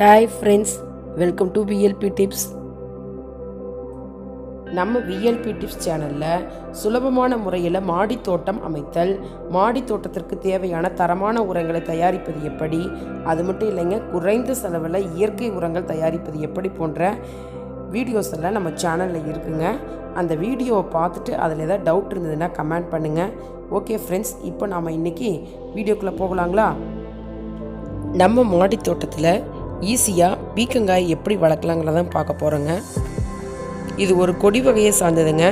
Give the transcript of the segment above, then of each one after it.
Hi friends welcome to VLP tips நம்ம VLB tips சேனலில் சுலபமான முறையில் மாடி தோட்டம் அமைத்தல் மாடி தோட்டத்திற்கு தேவையான தரமான உரங்களை தயாரிப்பது எப்படி அது மட்டும் இல்லைங்க குறைந்த செலவில் இயற்கை உரங்கள் தயாரிப்பது எப்படி போன்ற வீடியோஸ் எல்லாம் நம்ம சேனலில் இருக்குங்க. அந்த வீடியோவை பார்த்துட்டு அதில் ஏதாவது டவுட் இருந்ததுன்னா கமெண்ட் பண்ணுங்கள் ஓகே ஃப்ரெண்ட்ஸ் இப்போ நாம் இன்றைக்கி வீடியோக்குள்ளே போகலாங்களா? நம்ம மாடி தோட்டத்தில் ஈஸியாக பீக்கங்காய் எப்படி வளர்க்கலாங்கிறதான் பார்க்க போகிறோங்க இது ஒரு கொடி வகையை சார்ந்ததுங்க.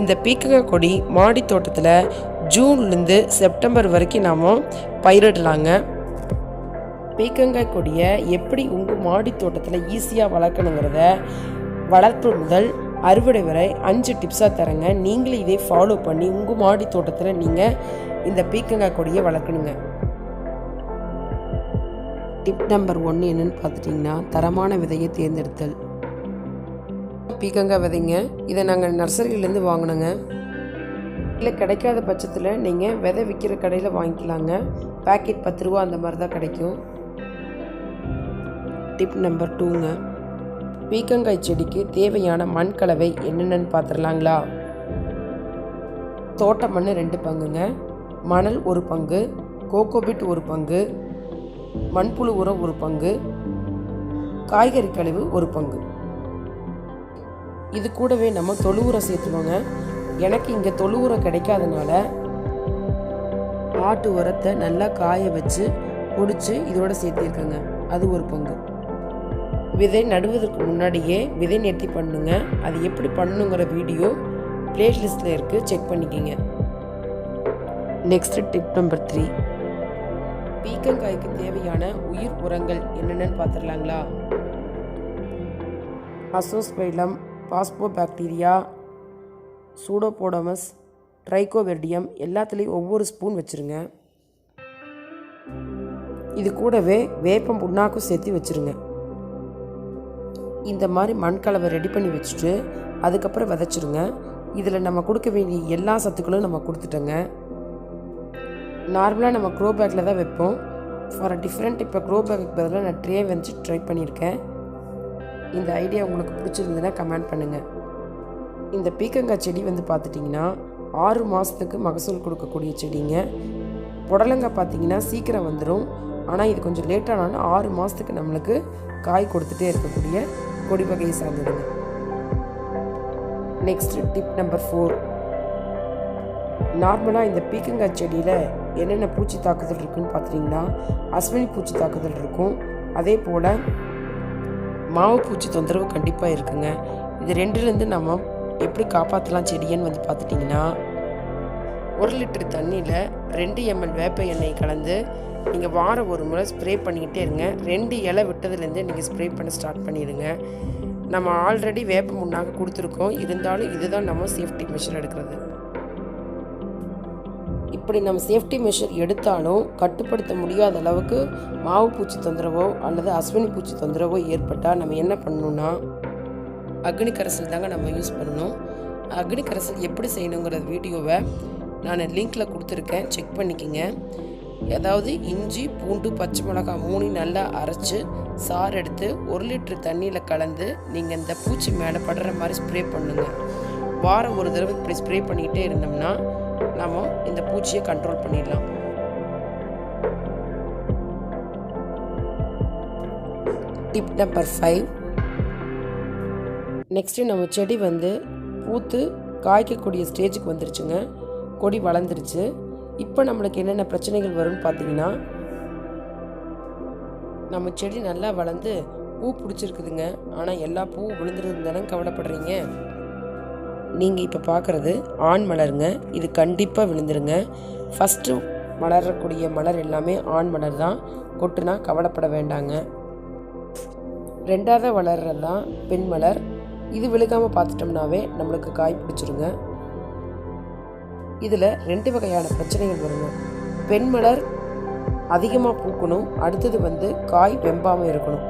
இந்த பீக்கங்காய் கொடி மாடி தோட்டத்தில் ஜூன்லேருந்து செப்டம்பர் வரைக்கும் நாம் பயிரிடலாங்க. பீக்கங்காய் கொடியை எப்படி உங்கள் மாடி தோட்டத்தில் ஈஸியாக வளர்க்கணுங்கிறத வளர்ப்பு முதல் அறுவடை வரை அஞ்சு டிப்ஸாக தரேங்க. நீங்களும் இதே ஃபாலோ பண்ணி உங்கள் மாடி தோட்டத்தில் நீங்கள் இந்த பீக்கங்காய் கொடியை வளர்க்கணுங்க. டிப் நம்பர் ஒன்று என்னன்னு பார்த்துட்டிங்கன்னா தரமான விதையை தேர்ந்தெடுத்தல். பீக்கங்காய் விதைங்க இதை நாங்கள் நர்சரியிலேருந்து வாங்கினோங்க. இல்லை கிடைக்காத பட்சத்தில் நீங்கள் விதை விற்கிற கடையில் வாங்கிக்கலாங்க. பேக்கெட் பத்து ரூபா அந்த மாதிரி தான் கிடைக்கும். டிப் நம்பர் டூங்க பீக்கங்காய் செடிக்கு தேவையான மண் கலவை என்னென்னு பார்த்துடலாங்களா? தோட்ட மண் ரெண்டு பங்குங்க. மணல் ஒரு பங்கு கோகோபிட் ஒரு பங்கு மண்புழு உரம் ஒரு பங்கு காய்கறி கழிவு ஒரு பங்கு. இது கூடவே நம்ம தொழு உரம் சேர்த்துக்கோங்க. எனக்கு இங்கே தொழு உரம் கிடைக்காதனால ஆட்டு உரத்தை நல்லா காய வச்சு பொடிச்சு இதோட சேர்த்திருக்கேங்க. அது ஒரு பங்கு. விதை நடுவதற்கு முன்னாடியே விதை நேர்த்தி பண்ணுங்க. அது எப்படி பண்ணணுங்கிற வீடியோ பிளேலிஸ்டில் இருக்குது செக் பண்ணிக்கோங்க. நெக்ஸ்ட் டிப் நம்பர் த்ரீ பீக்கங்காய்க்கு தேவையான உயிர் உரங்கள் என்னென்னு பார்த்துடலாங்களா? அசோஸ்பைலம் பாஸ்போபாக்டீரியா சூடோபோடமஸ் ட்ரைகோவெர்டியம் எல்லாத்துலேயும் ஒவ்வொரு ஸ்பூன் வச்சுருங்க. இது கூடவே வேப்பம் புண்ணாக்கும் சேர்த்து வச்சுருங்க. இந்த மாதிரி மண்கலவை ரெடி பண்ணி வச்சுட்டு அதுக்கப்புறம் விதைச்சிருங்க. இதில் நம்ம கொடுக்க வேண்டிய எல்லா சத்துக்களும் நம்ம கொடுத்துட்டோங்க. நார்மலாக நம்ம க்ரோ பேக்கில் தான் வைப்போம். ஃபார் அ டிஃப்ரெண்ட் இப்போ க்ரோ பேக்கு பதிலாக நான் ட்ரே வச்சு ட்ரை பண்ணியிருக்கேன். இந்த ஐடியா உங்களுக்கு பிடிச்சிருந்ததுன்னா கமெண்ட் பண்ணுங்கள் இந்த பீக்கங்காய் செடி வந்து பார்த்துட்டிங்கன்னா ஆறு மாதத்துக்கு மகசூல் கொடுக்கக்கூடிய செடிங்க. புடலங்காய் பார்த்தீங்கன்னா சீக்கிரம் வந்துடும் ஆனால் இது கொஞ்சம் லேட்டானாலும் ஆறு மாதத்துக்கு நம்மளுக்கு காய் கொடுத்துட்டே இருக்கக்கூடிய கொடி வகையை சார்ந்ததுங்க. நெக்ஸ்ட் டிப் நம்பர் ஃபோர் நார்மலாக இந்த பீக்கங்காய் செடியில் என்னென்ன பூச்சி தாக்குதல் இருக்குன்னு பார்த்துட்டிங்கன்னா அஸ்வினி பூச்சி தாக்குதல் இருக்கும். அதே போல் மாவு பூச்சி தொந்தரவு கண்டிப்பாக இருக்குங்க. இது ரெண்டுலேருந்து நம்ம எப்படி காப்பாற்றலாம் செடியன்னு வந்து பார்த்துட்டிங்கன்னா ஒரு லிட்டர் தண்ணியில் ரெண்டு எம்எல் வேப்ப எண்ணெய் கலந்து நீங்கள் வாரம் ஒரு முறை ஸ்ப்ரே பண்ணிக்கிட்டே இருங்க. ரெண்டு இலை விட்டதுலேருந்து நீங்கள் ஸ்ப்ரே பண்ண ஸ்டார்ட் பண்ணிடுங்க. நம்ம ஆல்ரெடி வேப்ப முன்னாக கொடுத்துருக்கோம். இருந்தாலும் இதுதான் நம்ம சேஃப்டி மெஷர் எடுக்கிறது. இப்படி நம்ம சேஃப்டி மெஷர் எடுத்தாலும் கட்டுப்படுத்த முடியாத அளவுக்கு மாவு பூச்சி தொந்தரவோ அல்லது அஸ்வினி பூச்சி தொந்தரவோ ஏற்பட்டால் நம்ம என்ன பண்ணணும்னா அக்னி கரைசல் தாங்க நம்ம யூஸ் பண்ணணும். அக்னி கரைசல் எப்படி செய்யணுங்கிற வீடியோவை நான் லிங்க்கில் கொடுத்துருக்கேன். செக் பண்ணிக்கோங்க. அதாவது இஞ்சி பூண்டு பச்சை மிளகாய் மூணு நல்லா அரைச்சி சாறு எடுத்து ஒரு லிட்டர் தண்ணியில் கலந்து நீங்கள் இந்த பூச்சி மேலே படுற மாதிரி ஸ்ப்ரே பண்ணுங்கள் வாரம் ஒரு தடவை இப்படி ஸ்ப்ரே பண்ணிக்கிட்டே இருந்தோம்னா நம்ம இந்த பூச்சியை கண்ட்ரோல் பண்ணிடலாம். டிப் நம்பர் ஃபைவ் நெக்ஸ்ட்டு நம்ம செடி வந்து பூத்து காய்க்கக்கூடிய ஸ்டேஜுக்கு வந்துருச்சுங்க. கொடி வளர்ந்துருச்சு. இப்போ நம்மளுக்கு என்னென்ன பிரச்சனைகள் வரும்னு பார்த்தீங்கன்னா நம்ம செடி நல்லா வளர்ந்து பூ பிடிச்சிருக்குதுங்க. ஆனால் எல்லா பூவும் விழுந்துருந்து தானே கவலைப்படுறீங்க? நீங்கள் இப்போ பார்க்குறது ஆண் மலருங்க. இது கண்டிப்பாக விழுந்துருங்க. ஃபஸ்ட்டு மலரக்கூடிய மலர் எல்லாமே ஆண் மலர் தான். கொட்டுனா கவலைப்பட வேண்டாங்க. ரெண்டாவது வளர்றது தான் பெண் மலர். இது விழுகாமல் பார்த்துட்டோம்னாவே நம்மளுக்கு காய் பிடிச்சிருங்க. இதில் ரெண்டு வகையான பிரச்சனைகள் வருங்க. பெண் மலர் அதிகமாக பூக்கணும். அடுத்தது வந்து காய் வெம்பாமல் இருக்கணும்.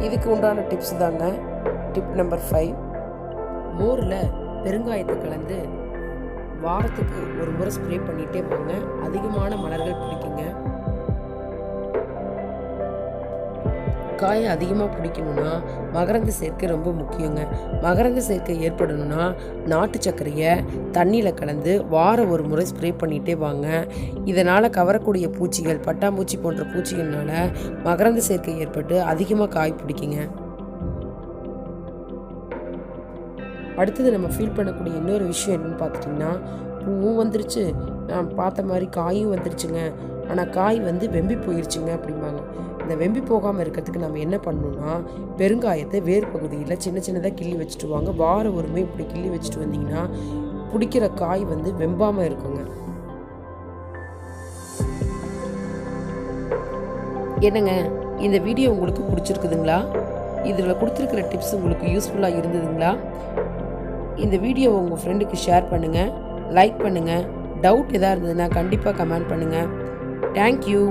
இதுக்கு உண்டான டிப்ஸ் தாங்க. டிப் நம்பர் ஃபைவ் மோரில் பெருங்காயத்தை கலந்து வாரத்துக்கு ஒரு முறை ஸ்ப்ரே பண்ணிகிட்டே போங்க. அதிகமான மலர்கள் பிடிக்குங்க. காயை அதிகமாக பிடிக்கணும்னா மகரந்த சேர்க்கை ரொம்ப முக்கியங்க. மகரந்த சேர்க்கை ஏற்படணும்னா நாட்டு சர்க்கரையை தண்ணியில் கலந்து வாரம் ஒரு முறை ஸ்ப்ரே பண்ணிகிட்டே வாங்க. இதனால் கவரக்கூடிய பூச்சிகள் பட்டாம்பூச்சி போன்ற பூச்சிகள்னால மகரந்த சேர்க்கை ஏற்பட்டு அதிகமாக காய் பிடிக்குங்க. அடுத்தது நம்ம ஃபீல் பண்ணக்கூடிய இன்னொரு விஷயம் என்னென்னு பார்த்துட்டிங்கன்னா பூவும் வந்துருச்சு. நான் பார்த்த மாதிரி காயும் வந்துருச்சுங்க. ஆனால் காய் வந்து வெம்பி போயிருச்சுங்க அப்படிம்பாங்க. இந்த வெம்பி போகாமல் இருக்கிறதுக்கு நம்ம என்ன பண்ணணும்னா பெருங்காயத்தை வேர் பகுதியில் சின்ன சின்னதாக கிள்ளி வச்சுட்டு வாங்க. வாரம் ஒருமே இப்படி கிள்ளி வச்சுட்டு வந்தீங்கன்னா பிடிக்கிற காய் வந்து வெம்பாமல் இருக்குங்க. என்னங்க இந்த வீடியோ உங்களுக்கு பிடிச்சிருக்குதுங்களா? இதில் கொடுத்துருக்கிற டிப்ஸ் உங்களுக்கு யூஸ்ஃபுல்லாக இருந்ததுங்களா? இந்த வீடியோவை உங்கள் ஃப்ரெண்டுக்கு ஷேர் பண்ணுங்கள் லைக் பண்ணுங்கள் டவுட் எதாக இருந்ததுன்னா கண்டிப்பாக கமெண்ட் பண்ணுங்கள் தேங்க்யூ